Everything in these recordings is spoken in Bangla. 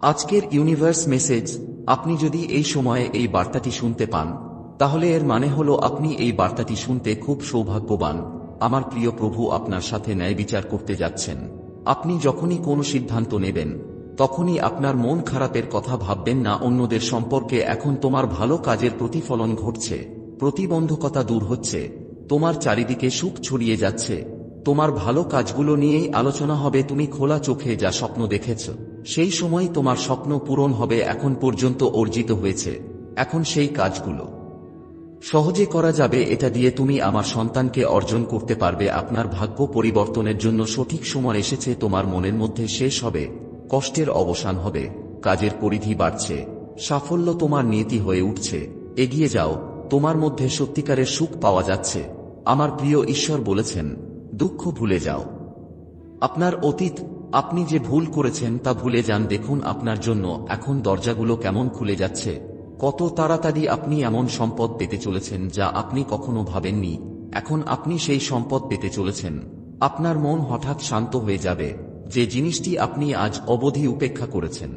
আজকের ইউনিভার্স মেসেজ, আপনি যদি এই সময়ে এই বার্তাটি শুনতে পান, তাহলে এর মানে হলো আপনি এই বার্তাটি শুনতে খুব সৌভাগ্যবান। আমার প্রিয় প্রভু আপনার সাথে ন্যায় বিচার করতে যাচ্ছেন। আপনি যখনই কোনো সিদ্ধান্ত নেবেন, তখনই আপনার মন খারাপের কথা ভাববেন না, অন্যদের সম্পর্কে এখন তোমার ভালো কাজের প্রতিফলন ঘটছে, প্রতিবন্ধকতা দূর হচ্ছে, তোমার চারিদিকে সুখ ছড়িয়ে যাচ্ছে, তোমার ভালো কাজগুলো নিয়েই আলোচনা হবে, তুমি খোলা চোখে যা স্বপ্ন দেখেছ। সেই সময় তোমার স্বপ্ন পূরণ হবে এখন পর্যন্ত অর্জিত হয়েছে। এখন সেই কাজগুলো। সহজে করা যাবে এটা দিয়ে তুমি আমার সন্তানকে অর্জন করতে পারবে, আপনার ভাগ্য পরিবর্তনের জন্য সঠিক সময় এসেছে, তোমার মনের মধ্যে শেষ হবে, কষ্টের অবসান হবে, কাজের পরিধি বাড়ছে, সাফল্য তোমার নীতি হয়ে উঠছে, এগিয়ে যাও, তোমার মধ্যে সত্যিকারের সুখ পাওয়া যাচ্ছে, আমার প্রিয় ঈশ্বর বলেছেন, দুঃখ ভুলে যাও। আপনার অতীত আপনি যে ভুল করেছেন তা ভুলে যান, দেখুন আপনার জন্য এখন দরজাগুলো কেমন খুলে যাচ্ছে। কত তাড়াতাড়ি আপনি এমন সম্পদ পেতে চলেছেন যা আপনি কখনো ভাবেননি। এখন আপনি সেই সম্পদ পেতে চলেছেন। আপনার মন হঠাৎ শান্ত হয়ে যাবে। যে জিনিসটি আপনি আজ অবধি উপেক্ষা করেছেন,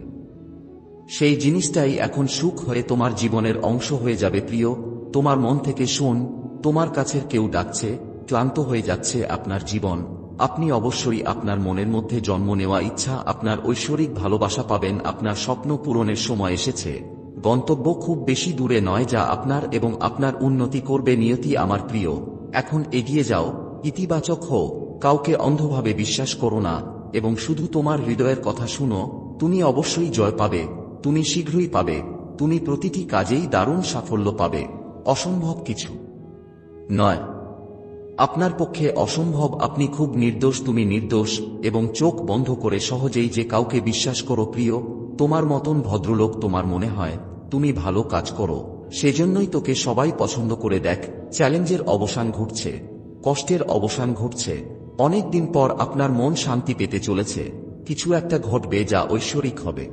সেই জিনিসটাই এখন সুখ হয়ে তোমার জীবনের অংশ হয়ে যাবে, প্রিয়। তোমার মন থেকে শোন, তোমার কাছের কেউ ডাকছে, ক্লান্ত হয়ে যাচ্ছে আপনার জীবন। আপনি অবশ্যই আপনার মনের মধ্যে জন্ম নেওয়া ইচ্ছা, আপনার ঐশ্বরিক ভালোবাসা পাবেন, আপনার স্বপ্ন পূরণের সময় এসেছে। গন্তব্য খুব বেশি দূরে নয় যা আপনার এবং আপনার উন্নতি করবে নিয়তি আমার প্রিয়। এখন এগিয়ে যাও, ইতিবাচক হও, কাউকে অন্ধভাবে বিশ্বাস করো না, এবং শুধু তোমার হৃদয়ের কথা শুনো, তুমি অবশ্যই জয় পাবে, তুমি শীঘ্রই পাবে, তুমি প্রতিটি কাজেই দারুণ সাফল্য পাবে। অসম্ভব কিছু। নয়। আপনার পক্ষে অসম্ভব, আপনি খুব নির্দোষ, তুমি নির্দোষ, এবং চোখ বন্ধ করে সহজেই যে কাউকে বিশ্বাস করো প্রিয়, তোমার মতন ভদ্রলোক তোমার মনে হয়, তুমি ভালো কাজ করো। সেজন্যই তোকে সবাই পছন্দ করে দেখ, চ্যালেঞ্জের অবসান ঘটছে, কষ্টের অবসান ঘটছে। অনেক দিন পর আপনার মন শান্তি পেতে চলেছে, কিছু একটা ঘটবে যা ঐশ্বরিক হবে।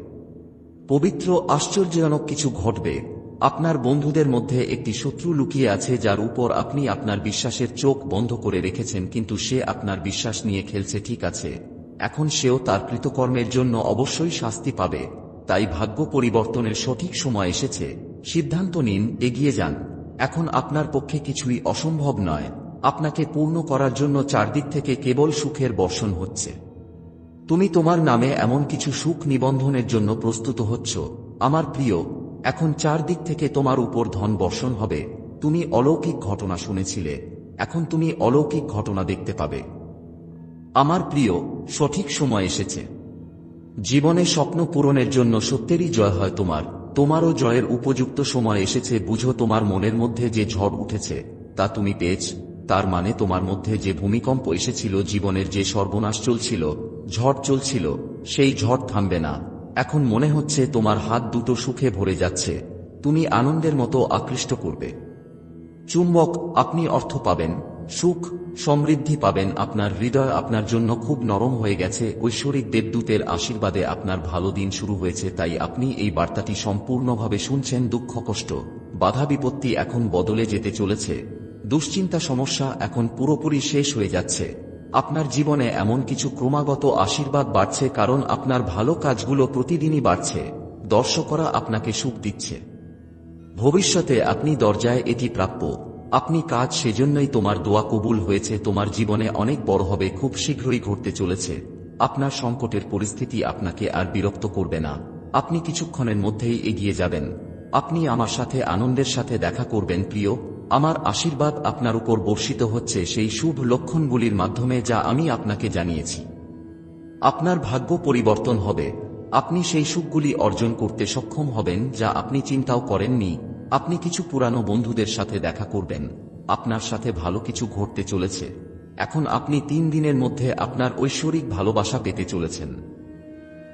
পবিত্র, আশ্চর্যজনক কিছু ঘটবে। আপনার বন্ধুদের মধ্যে একটি শত্রু লুকিয়ে আছে যার উপর আপনি আপনার বিশ্বাসের চোখ বন্ধ করে রেখেছেন, কিন্তু সে আপনার বিশ্বাস নিয়ে খেলছে, ঠিক আছে। এখন সেও তার কৃতকর্মের জন্য অবশ্যই শাস্তি পাবে। তাই ভাগ্য পরিবর্তনের সঠিক সময় এসেছে। সিদ্ধান্ত নিন, এগিয়ে যান। এখন আপনার পক্ষে কিছুই অসম্ভব নয়। আপনাকে পূর্ণ করার জন্য চারদিক থেকে কেবল সুখের বর্ষণ হচ্ছে। তুমি তোমার নামে এমন কিছু সুখ নিবন্ধনের জন্য প্রস্তুত হচ্ছ। আমার প্রিয় এখন চারদিক থেকে তোমার উপর ধন বর্ষণ হবে। তুমি অলৌকিক ঘটনা শুনেছিলে। এখন তুমি অলৌকিক ঘটনা দেখতে পাবে। আমার প্রিয়, সঠিক সময় এসেছে। জীবনে স্বপ্ন পূরণের জন্য সত্যেরই জয় হয় তোমার। তোমারও জয়ের উপযুক্ত সময় এসেছে, বুঝো তোমার মনের মধ্যে যে ঝড় উঠেছে, তা তুমি পেয়েছ। তার মানে তোমার মধ্যে যে ভূমিকম্প এসেছিল, জীবনের যে সর্বনাশ চলছিল, ঝড় চলছিল, সেই ঝড় থামবে না। এখন মনে হচ্ছে তোমার হাত দুটো সুখে ভরে যাচ্ছে। তুমি আনন্দের মতো আকৃষ্ট করবে। চুম্বক, আপনি অর্থ পাবেন। সুখ, সমৃদ্ধি পাবেন। আপনার হৃদয় আপনার জন্য খুব নরম হয়ে গেছে। ঐশ্বরিক দেবদূতের আশীর্বাদে আপনার ভালো দিন শুরু হয়েছে, তাই আপনি এই বার্তাটি সম্পূর্ণভাবে শুনছেন দুঃখ, কষ্ট। বাধা বিপত্তি এখন বদলে যেতে চলেছে। দুশ্চিন্তা, সমস্যা এখন পুরোপুরি শেষ হয়ে যাচ্ছে। আপনার জীবনে এমন কিছু ক্রমাগত আশীর্বাদ বাড়ছে কারণ আপনার ভালো কাজগুলো প্রতিদিনই বাড়ছে। দর্শকরা আপনাকে সুখ দিচ্ছে। ভবিষ্যতে আপনি দরজায় এটি প্রাপ্য। আপনি কাজ সেজন্যই তোমার দোয়া কবুল হয়েছে, তোমার জীবনে অনেক বড় হবে, খুব শীঘ্রই ঘটতে চলেছে। আপনার সংকটের পরিস্থিতি আপনাকে আর বিরক্ত করবে না। আপনি কিছুক্ষণের মধ্যেই এগিয়ে যাবেন। আপনি আমার সাথে, আনন্দের সাথে দেখা করবেন, প্রিয়। আমার আশীর্বাদ আপনার উপর বর্ষিত হচ্ছে সেই শুভ লক্ষণগুলির মাধ্যমে যা আমি আপনাকে জানিয়েছি। আপনার ভাগ্য পরিবর্তন হবে। আপনি সেই সুখগুলি অর্জন করতে সক্ষম হবেন যা আপনি চিন্তাও করেননি। আপনি কিছু পুরানো বন্ধুদের সাথে দেখা করবেন। আপনার সাথে ভালো কিছু ঘটতে চলেছে। এখন আপনি তিন দিনের মধ্যে আপনার ঐশ্বরিক ভালোবাসা পেতে চলেছেন।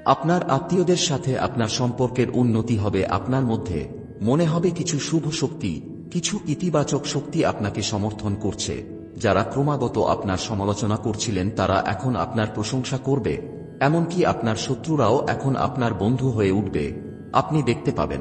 আপনার আত্মীয়দের সাথে আপনার সম্পর্কের উন্নতি হবে। আপনার মধ্যে মনে হবে কিছু শুভ শক্তি। কিছু ইতিবাচক শক্তি আপনাকে সমর্থন করছে, যারা ক্রমাগত আপনার সমালোচনা করছিলেন তারা এখন আপনার প্রশংসা করবে, এমনকি আপনার শত্রুরাও এখন আপনার বন্ধু হয়ে উঠবে, আপনি দেখতে পাবেন।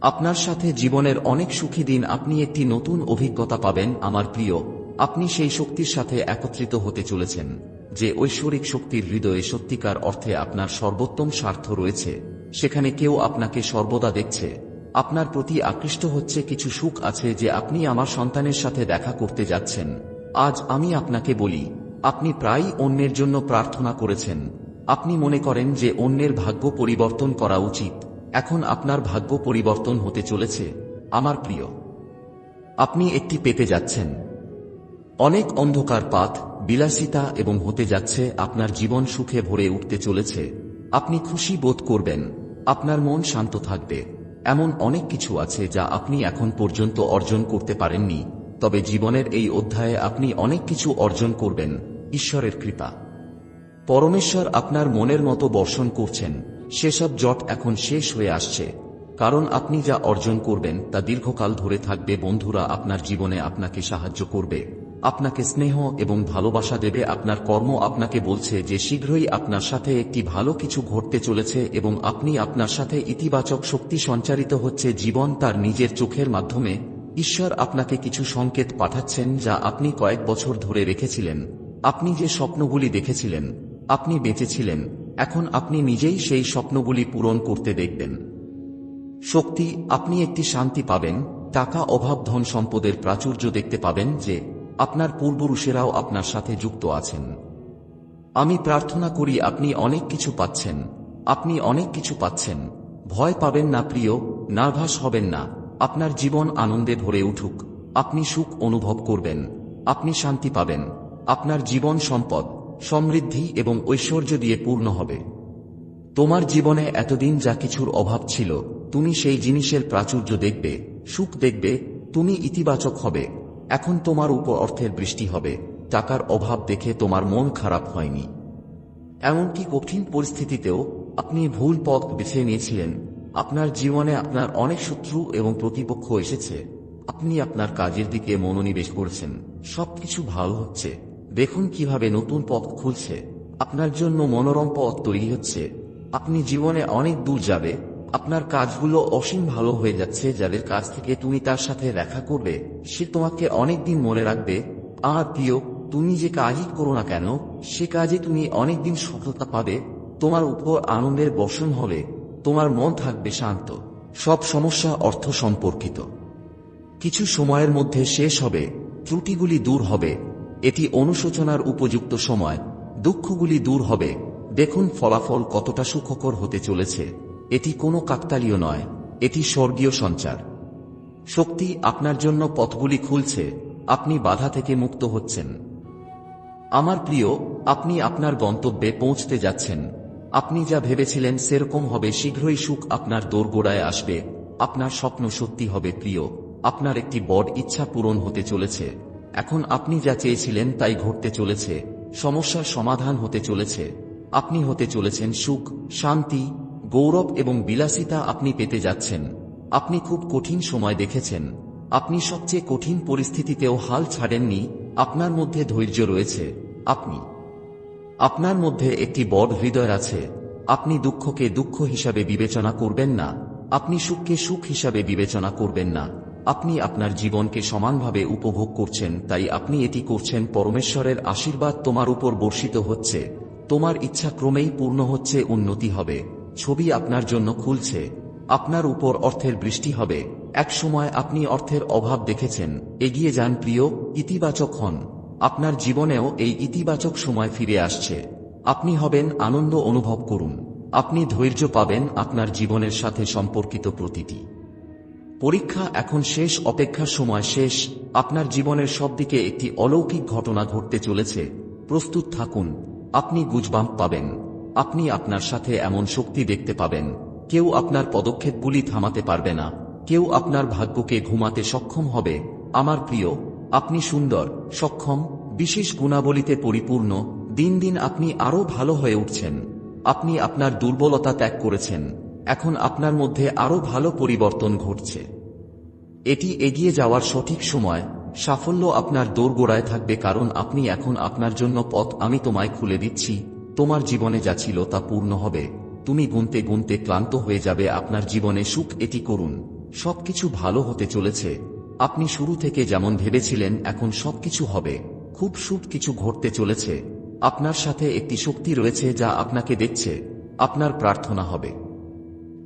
আপনার সাথে জীবনের অনেক সুখী দিন আপনি একটি নতুন অভিজ্ঞতা পাবেন, আমার প্রিয়, আপনি সেই শক্তির সাথে একত্রিত হতে চলেছেন, যে ঐশ্বরিক শক্তির হৃদয়ে সত্যিকার অর্থে আপনার সর্বোত্তম স্বার্থ রয়েছে, সেখানে কেউ আপনাকে সর্বদা দেখছে। আপনার প্রতি আকৃষ্ট হচ্ছে কিছু সুখ আছে যে আপনি আমার সন্তানের সাথে দেখা করতে যাচ্ছেন। আজ আমি আপনাকে বলি, আপনি প্রায়ই অন্যের জন্য প্রার্থনা করেছেন। আপনি মনে করেন যে অন্যের ভাগ্য পরিবর্তন করা উচিত। এখন আপনার ভাগ্য পরিবর্তন হতে চলেছে। আমার প্রিয়, আপনি একটি পেতে যাচ্ছেন। অনেক অন্ধকার পাথ বিলাসিতা এবং হতে যাচ্ছে আপনার জীবন সুখে ভরে উঠতে চলেছে। আপনি খুশি বোধ করবেন, আপনার মন শান্ত থাকবে। এমন অনেক কিছু আছে যা আপনি এখন পর্যন্ত অর্জন করতে পারেননি, তবে জীবনের এই অধ্যায়ে আপনি অনেক কিছু অর্জন করবেন, ঈশ্বরের কৃপা। পরমেশ্বর আপনার মনের মতো বর্ষণ করছেন, সেসব জট এখন শেষ হয়ে আসছে, কারণ আপনি যা অর্জন করবেন তা দীর্ঘকাল ধরে থাকবে, বন্ধুরা, আপনার জীবনে আপনাকে সাহায্য করবে। আপনাকে স্নেহ এবং ভালোবাসা দেবে। আপনার কর্ম আপনাকে বলছে যে শীঘ্রই আপনার সাথে একটি ভালো কিছু ঘটতে চলেছে এবং আপনি আপনার সাথে ইতিবাচক শক্তি সঞ্চারিত হচ্ছে। জীবন তার নিজের চোখের মাধ্যমে ঈশ্বর আপনাকে কিছু সংকেত পাঠাচ্ছেন যা আপনি কয়েক বছর ধরে রেখেছিলেন। আপনি যে স্বপ্নগুলি দেখেছিলেন, আপনি বেঁচেছিলেন, এখন আপনি নিজেই সেই স্বপ্নগুলি পূরণ করতে দেখবেন। শক্তি, আপনি একটি শান্তি পাবেন। টাকা, অভাব ধন সম্পদের প্রাচুর্য দেখতে পাবেন যে আপনার পূর্বপুরুষেরাও আপনার সাথে যুক্ত আছেন। আমি প্রার্থনা করি আপনি অনেক কিছু পাচ্ছেন। আপনি অনেক কিছু পাচ্ছেন। ভয় পাবেন না প্রিয়, নার্ভাস হবেন না। আপনার জীবন আনন্দে ভরে উঠুক। আপনি সুখ অনুভব করবেন। আপনি শান্তি পাবেন। আপনার জীবন সম্পদ, সমৃদ্ধি এবং ঐশ্বর্য দিয়ে পূর্ণ হবে। তোমার জীবনে এতদিন যা কিছুর অভাব ছিল, তুমি সেই জিনিসের প্রাচুর্য দেখবে, সুখ দেখবে, তুমি ইতিবাচক হবে। এখন তোমার উপর অর্থের বৃষ্টি হবে, টাকার অভাব দেখে তোমার মন খারাপ হয়নি। এমনকি কঠিন পরিস্থিতিতেও আপনি ভুল পথ বেছে নিয়েছিলেন। আপনার জীবনে আপনার অনেক শত্রু এবং প্রতিপক্ষ এসেছে। আপনি আপনার কাজের দিকে মনোনিবেশ করছেন। সবকিছু ভালো হচ্ছে। দেখুন কীভাবে নতুন পথ খুলছে। আপনার জন্য মনোরম পথ তৈরি হচ্ছে। আপনি জীবনে অনেক দূর যাবে। আপনার কাজগুলো অসীম ভালো হয়ে যাচ্ছে, যাদের কাছ থেকে তুমি তার সাথে দেখা করবে, সে তোমাকে অনেক দিন মনে রাখবে। আর প্রিয়, তুমি যে কাজই করো না কেন, সে কাজে তুমি অনেকদিন সফলতা পাবে। তোমার উপর আনন্দের বর্ষণ হবে তোমার মন থাকবে শান্ত। সব সমস্যা অর্থ সম্পর্কিত। কিছু সময়ের মধ্যে শেষ হবে, ত্রুটিগুলি দূর হবে। এটি অনুশোচনার উপযুক্ত সময়। দুঃখগুলি দূর হবে। দেখুন ফলাফল কতটা সুখকর হতে চলেছে। এটি কোনো কাকতালীয় নয়, এটি স্বর্গীয় সঞ্চার। শক্তি আপনার জন্য পথগুলি খুলছে, আপনি বাধা থেকে মুক্ত হচ্ছেন। আমার প্রিয়, আপনি আপনার গন্তব্যে পৌঁছতে যাচ্ছেন। আপনি যা ভেবেছিলেন সেরকম হবে, শীঘ্রই সুখ আপনার দোরগোড়ায় আসবে। আপনার স্বপ্ন সত্যি হবে, প্রিয়। আপনার একটি বড় ইচ্ছা পূরণ হতে চলেছে। এখন আপনি যা চেয়েছিলেন তাই ঘটতে চলেছে। সমস্যার সমাধান হতে চলেছে। আপনি হতে চলেছেন সুখ, শান্তি গৌরব এবং বিলাসিতা আপনি পেতে যাচ্ছেন। আপনি খুব কঠিন সময় দেখেছেন। আপনি সবচেয়ে কঠিন পরিস্থিতিতেও হাল ছাড়েননি। আপনার মধ্যে ধৈর্য রয়েছে। আপনি, আপনার মধ্যে একটি বড় হৃদয় আছে। আপনি দুঃখকে দুঃখ হিসাবে বিবেচনা করবেন না। আপনি সুখকে সুখ হিসাবে বিবেচনা করবেন না। আপনি আপনার জীবনকে সমানভাবে উপভোগ করছেন, তাই আপনি এটি করছেন পরমেশ্বরের আশীর্বাদ তোমার উপর বর্ষিত হচ্ছে। তোমার ইচ্ছা ক্রমেই পূর্ণ হচ্ছে, উন্নতি হবে। ছবি আপনার জন্য খুলছে। আপনার উপর অর্থের বৃষ্টি হবে। এক সময় আপনি অর্থের অভাব দেখেছেন। এগিয়ে যান প্রিয়, ইতিবাচক হন। আপনার জীবনেও এই ইতিবাচক সময় ফিরে আসছে। আপনি হবেন আনন্দ অনুভব করুন। আপনি ধৈর্য পাবেন আপনার জীবনের সাথে সম্পর্কিত প্রতিটি। পরীক্ষা এখন শেষ, অপেক্ষার সময় শেষ। আপনার জীবনের সব দিকে একটি অলৌকিক ঘটনা ঘটতে চলেছে। প্রস্তুত থাকুন। আপনি গুজবাম্প পাবেন। আপনি আপনার সাথে এমন শক্তি দেখতে পাবেন। কেউ আপনার পদক্ষেপগুলি থামাতে পারবে না। কেউ আপনার ভাগ্যকে ঘুমাতে সক্ষম হবে। আমার প্রিয়, আপনি সুন্দর, সক্ষম, বিশেষ গুণাবলীতে পরিপূর্ণ, দিন দিন আপনি আরও ভালো হয়ে উঠছেন। আপনি আপনার দুর্বলতা ত্যাগ করেছেন। এখন আপনার মধ্যে আরও ভালো পরিবর্তন ঘটছে। এটি এগিয়ে যাওয়ার সঠিক সময়। সাফল্য আপনার দোরগোড়ায় থাকবে কারণ আপনি এখন আপনার জন্য পথ আমি তোমায় খুলে দিচ্ছি। তোমার জীবনে যা ছিল তা পূর্ণ হবে। তুমি গুনতে গুনতে ক্লান্ত হয়ে যাবে, আপনার জীবনে সুখ এটি করুন। সবকিছু ভালো হতে চলেছে। আপনি শুরু থেকে যেমন ভেবেছিলেন, এখন সবকিছু হবে। খুব সুখ কিছু ঘটতে চলেছে। আপনার সাথে একটি শক্তি রয়েছে যা আপনাকে দেখছে। আপনার প্রার্থনা হবে।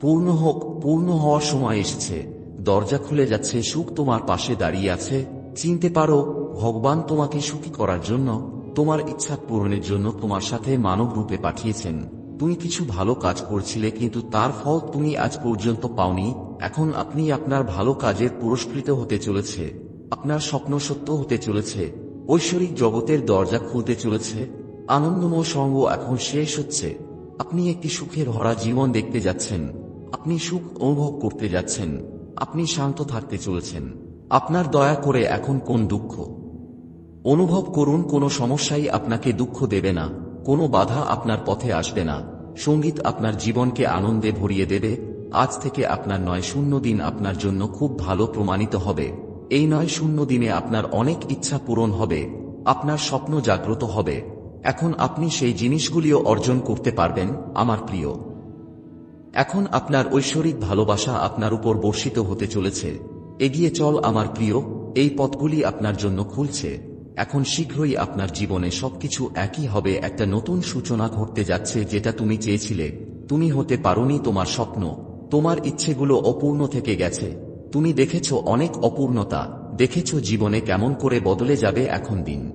পূর্ণ হোক, পূর্ণ হওয়ার সময় এসেছে। দরজা খুলে যাচ্ছে, সুখ তোমার পাশে দাঁড়িয়ে আছে। চিনতে পারো, ভগবান তোমাকে সুখী করার জন্য তোমার ইচ্ছা পূরণের জন্য তোমার সাথে মানব রূপে পাঠিয়েছেন। তুমি কিছু ভালো কাজ করছিলে, কিন্তু তার ফল তুমি আজ পর্যন্ত পাওনি। এখন আপনি আপনার ভালো কাজের পুরস্কৃত হতে চলেছে। আপনার স্বপ্ন সত্য হতে চলেছে। ঐশ্বরিক জগতের দরজা খুলতে চলেছে। আনন্দময় সঙ্গ এখন শেষ হচ্ছে। আপনি একটি সুখের ভরা জীবন দেখতে যাচ্ছেন। আপনি সুখ অনুভব করতে যাচ্ছেন। আপনি শান্ত থাকতে চলেছেন। আপনার দয়া করে এখন কোন দুঃখ? অনুভব করুন কোনো সমস্যাই আপনাকে দুঃখ দেবে না, কোনো বাধা আপনার পথে আসবে না। সংগীত আপনার জীবনকে আনন্দে ভরিয়ে দেবে, আজ থেকে আপনার নয় শূন্য দিন আপনার জন্য খুব ভালো প্রমাণিত হবে। এই নয় শূন্য দিনে আপনার অনেক ইচ্ছা পূরণ হবে, আপনার স্বপ্ন জাগ্রত হবে। এখন আপনি সেই জিনিসগুলিও অর্জন করতে পারবেন, আমার প্রিয়। এখন আপনার ঐশ্বরিক ভালোবাসা আপনার উপর বর্ষিত হতে চলেছে। এগিয়ে চল, আমার প্রিয়, এই পথগুলি আপনার জন্য খুলছে। এখন শীঘ্রই আপনার জীবনে সবকিছু একই হবে। একটা নতুন সূচনা ঘটতে যাচ্ছে যেটা তুমি চেয়েছিলে। তুমি হতে পারোনি তোমার স্বপ্ন। তোমার ইচ্ছেগুলো অপূর্ণ থেকে গেছে। তুমি দেখেছ অনেক অপূর্ণতা। দেখেছ জীবনে কেমন করে বদলে যাবে এখন দিন।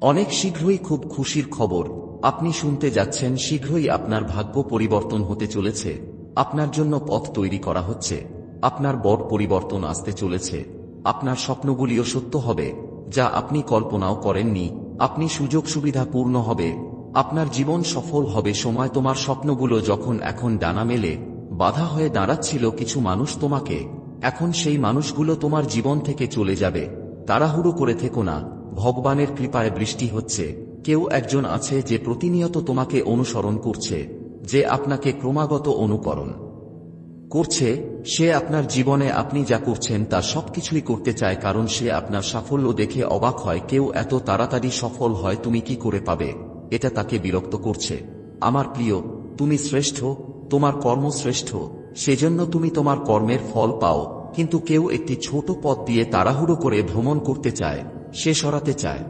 অনেক শীঘ্রই খুব খুশির খবর। আপনি শুনতে যাচ্ছেন, শীঘ্রই আপনার ভাগ্য পরিবর্তন হতে চলেছে। আপনার জন্য পথ তৈরি করা হচ্ছে। আপনার বড় পরিবর্তন আসতে চলেছে। আপনার স্বপ্নগুলিও সত্য হবে। যা আপনি কল্পনাও করেননি। আপনি সুযোগ সুবিধা পূর্ণ হবে। আপনার জীবন সফল হবে। সময় তোমার স্বপ্নগুলো যখন এখন ডানা মেলে, বাধা হয়ে দাঁড়াচ্ছিল কিছু মানুষ তোমাকে। এখন সেই মানুষগুলো তোমার জীবন থেকে চলে যাবে। তাড়াহুড়ো করে থেকো না। ভগবানের কৃপায় বৃষ্টি হচ্ছে। কেউ একজন আছে যে প্রতিনিয়ত তোমাকে অনুসরণ করছে, যে আপনাকে ক্রমাগত অনুকরণ করছে, সে আপনার জীবনে আপনি যা করছেন তা সবকিছুই করতে চায় কারণ সে আপনার সাফল্য দেখে অবাক হয়, কেউ এত তাড়াতাড়ি সফল হয়, তুমি কি করে পাবে? এটা তাকে বিরক্ত করছে। আমার প্রিয়, তুমি শ্রেষ্ঠ, তোমার কর্ম শ্রেষ্ঠ, সেজন্য তুমি তোমার কর্মের ফল পাও, কিন্তু কেউ একটি ছোট পথ দিয়ে তাড়াহুড়ো করে ভ্রমণ করতে চায়, সে সরাতে চায়।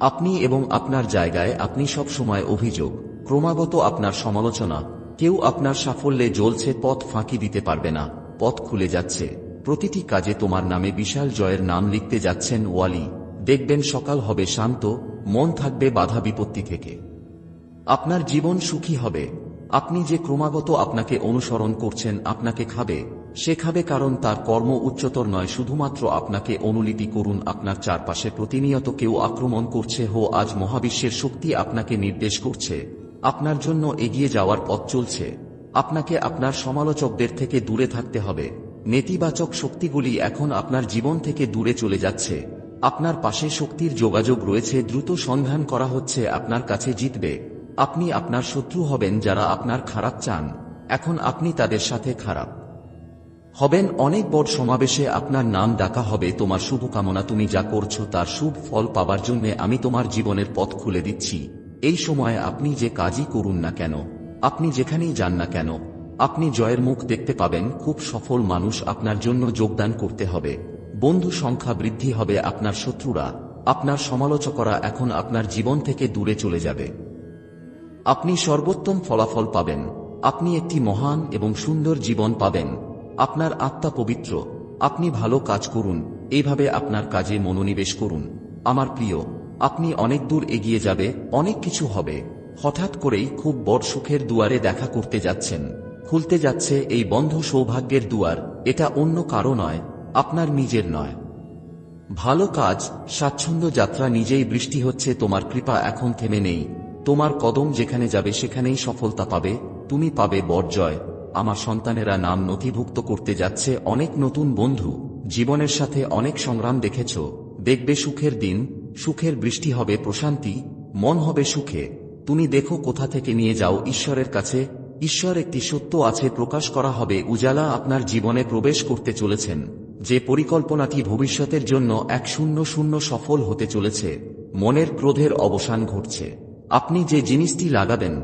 আপনি এবং আপনার জায়গায় আপনি সব সময় অভিযোগ, ক্রমাগত আপনার সমালোচনা কেউ আপনার সাফল্যে জ্বলছে, পথ ফাঁকি দিতে পারবে না। পথ খুলে যাচ্ছে। প্রতিটি কাজে তোমার নামে বিশাল জয়ের নাম লিখতে যাচ্ছেন ওয়ালি। দেখবেন সকাল হবে শান্ত, মন থাকবে বাধা বিপত্তি থেকে। আপনার জীবন সুখী হবে। আপনি যে ক্রমাগত আপনাকে অনুসরণ করছেন, আপনাকে খাবে, সে খাবে কারণ তার কর্ম উচ্চতর নয়, শুধুমাত্র আপনাকে অনুলিপি করুন, আপনার চারপাশে প্রতিনিয়ত কেউ আক্রমণ করছে, হো, আজ মহাবিশ্বের শক্তি আপনাকে নির্দেশ করছে। আপনার জন্য এগিয়ে যাওয়ার পথ চলছে। আপনাকে আপনার সমালোচকদের থেকে দূরে থাকতে হবে। নেতিবাচক শক্তিগুলি এখন আপনার জীবন থেকে দূরে চলে যাচ্ছে। আপনার পাশে শক্তির যোগাযোগ রয়েছে, দ্রুত সন্ধান করা হচ্ছে, আপনার কাছে জিতবে। আপনি আপনার শত্রু হবেন যারা আপনার খারাপ চান। এখন আপনি তাদের সাথে খারাপ হবেন। অনেক বড় সমাবেশে আপনার নাম ডাকা হবে, তোমার শুভকামনা, তুমি যা করছ তার শুভ ফল পাবার জন্য আমি তোমার জীবনের পথ খুলে দিচ্ছি। এই সময়ে আপনি যে কাজই করুন না কেন, আপনি যেখানেই যান না কেন, আপনি জয়ের মুখ দেখতে পাবেন, খুব সফল মানুষ আপনার জন্য যোগদান করতে হবে। বন্ধু সংখ্যা বৃদ্ধি হবে আপনার শত্রুরা, আপনার সমালোচকরা এখন আপনার জীবন থেকে দূরে চলে যাবে। আপনি সর্বোত্তম ফলাফল পাবেন, আপনি একটি মহান এবং সুন্দর জীবন পাবেন, আপনার আত্মা পবিত্র, আপনি ভালো কাজ করুন, এইভাবে আপনার কাজে মনোনিবেশ করুন। আমার প্রিয় আপনি অনেক দূর এগিয়ে যাবে, অনেক কিছু হবে। হঠাৎ করেই খুব বড় সুখের দুয়ারে দেখা করতে যাচ্ছেন। খুলতে যাচ্ছে এই বন্ধ সৌভাগ্যের দুয়ার, এটা অন্য কারও নয়, আপনার নিজের নয়। ভালো কাজ, স্বাচ্ছন্দ্য যাত্রা নিজেই বৃষ্টি হচ্ছে, তোমার কৃপা এখন থেমে নেই। তোমার কদম যেখানে যাবে সেখানেই সফলতা পাবে, তুমি পাবে বরজয় আমার সন্তানেরা নাম নথিভুক্ত করতে যাচ্ছে, অনেক নতুন বন্ধু। জীবনের সাথে অনেক সংগ্রাম দেখেছ, দেখবে সুখের দিন সুখের বৃষ্টি হবে, প্রশান্তি, মন হবে সুখে। তুমি দেখো কোথা থেকে নিয়ে যাও ঈশ্বরের কাছে। ঈশ্বর একটি সত্য আছে, প্রকাশ করা হবে। উজালা আপনার জীবনে প্রবেশ করতে চলেছেন। যে পরিকল্পনাটি ভবিষ্যতের জন্য এক শূন্য শূন্য সফল হতে চলেছে, মনের ক্রোধের অবসান ঘটছে। আপনি যে জিনিসটি লাগাবেন,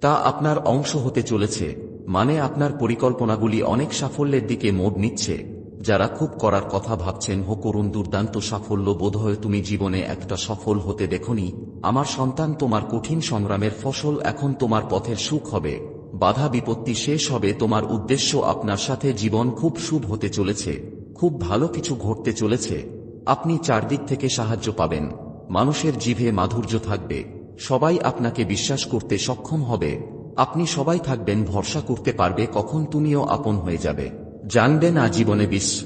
তা আপনার অংশ হতে চলেছে মানে আপনার পরিকল্পনাগুলি অনেক সাফল্যের দিকে মোড় নিচ্ছে। যারা খুব করার কথা ভাবছেন, হো করুন দুর্দান্ত সাফল্য বোধহয় তুমি জীবনে একটা সফল হতে দেখনি। আমার সন্তান তোমার কঠিন সংগ্রামের ফসল, এখন তোমার পথের সুখ হবে। বাধা বিপত্তি শেষ হবে, তোমার উদ্দেশ্য আপনার সাথে জীবন খুব শুভ হতে চলেছে। খুব ভালো কিছু ঘটতে চলেছে। আপনি চারদিক থেকে সাহায্য পাবেন। মানুষের জিভে মাধুর্য থাকবে। সবাই আপনাকে বিশ্বাস করতে সক্ষম হবে। আপনি সবাই থাকবেন, ভরসা করতে পারবে, কখন তুমিও আপন হয়ে যাবে। জানবেন আজীবনে বিশ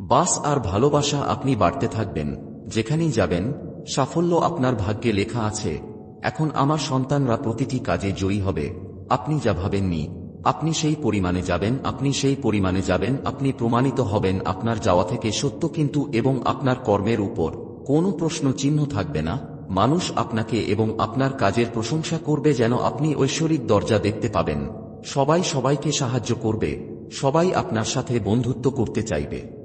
বাস আর ভালোবাসা আপনি বাড়তে থাকবেন, যেখানেই যাবেন, সাফল্য আপনার ভাগ্যে লেখা আছে, এখন আমার সন্তানরা প্রতিটি কাজে জয়ী হবে, আপনি যা ভাবেননি, আপনি সেই পরিমাণে যাবেন, আপনি সেই পরিমাণে যাবেন, আপনি প্রমাণিত হবেন আপনার যাওয়া থেকে সত্য কিন্তু এবং আপনার কর্মের উপর, কোনো প্রশ্ন চিহ্ন থাকবে না, মানুষ আপনাকে এবং আপনার কাজের প্রশংসা করবে যেন আপনি ঐশ্বরিক দরজা দেখতে পাবেন, সবাই সবাইকে সাহায্য করবে। সবাই আপনার সাথে বন্ধুত্ব করতে চাইবে।